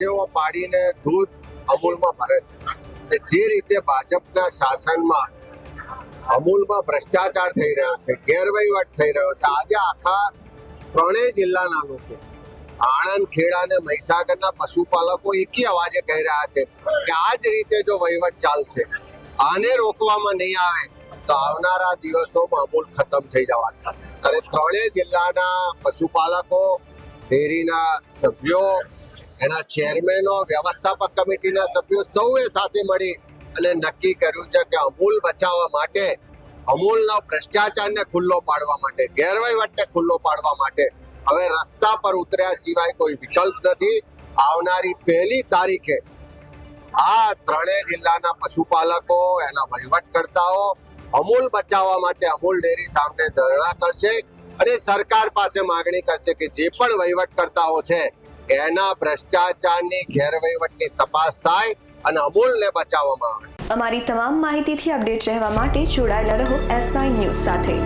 જેઓ પાડીને દૂધ અમૂલમાં ભરે છે. જે રીતે ભાજપના શાસનમાં અમૂલમાં ભ્રષ્ટાચાર થઈ રહ્યો છે, ગેરવહીવટ થઈ રહ્યો છે, આજે આખા ત્રણેય જિલ્લાના લોકો, આણંદ, ખેડા અને મહીસાગરના પશુપાલકો એકી અવાજે કહી રહ્યા છે કે આ જ રીતે જો વહીવટ ચાલશે, આને રોકવામાં નહીં આવે, તો આવનારા દિવસોમાં અમૂલ ખતમ થઈ જવાના. અને ત્રણેય જિલ્લાના પશુપાલકો, ડેરીના સભ્યો એના ચેરમેનો વ્યવસ્થાપક કમિટીના સભ્યો સૌએ સાથે મળી અને નક્કી કર્યું છે કે અમૂલ બચાવવા માટે, અમૂલના ભ્રષ્ટાચારને ખુલ્લો પાડવા માટે, ગેરવહીવટને ખુલ્લો પાડવા માટે હવે રસ્તા પર ઉતર્યા સિવાય કોઈ વિકલ્પ નથી. આવનારી પહેલી તારીખે આ ત્રણેય જિલ્લાના પશુપાલકો, એના વહીવટકર્તાઓ અમૂલ બચાવવા માટે અમૂલ ડેરી સામે ધરણા કરશે અને સરકાર પાસે માંગણી કરશે કે જે પણ વહીવટકર્તાઓ છે એના ભ્રષ્ટાચારની ગેરવહીવટની તપાસ થાય અને અમૂલને બચાવવામાં આવે. અમારી તમામ માહિતીથી અપડેટ રહેવા માટે જોડાયેલા રહો એસ નાઇન ન્યૂઝ સાથે.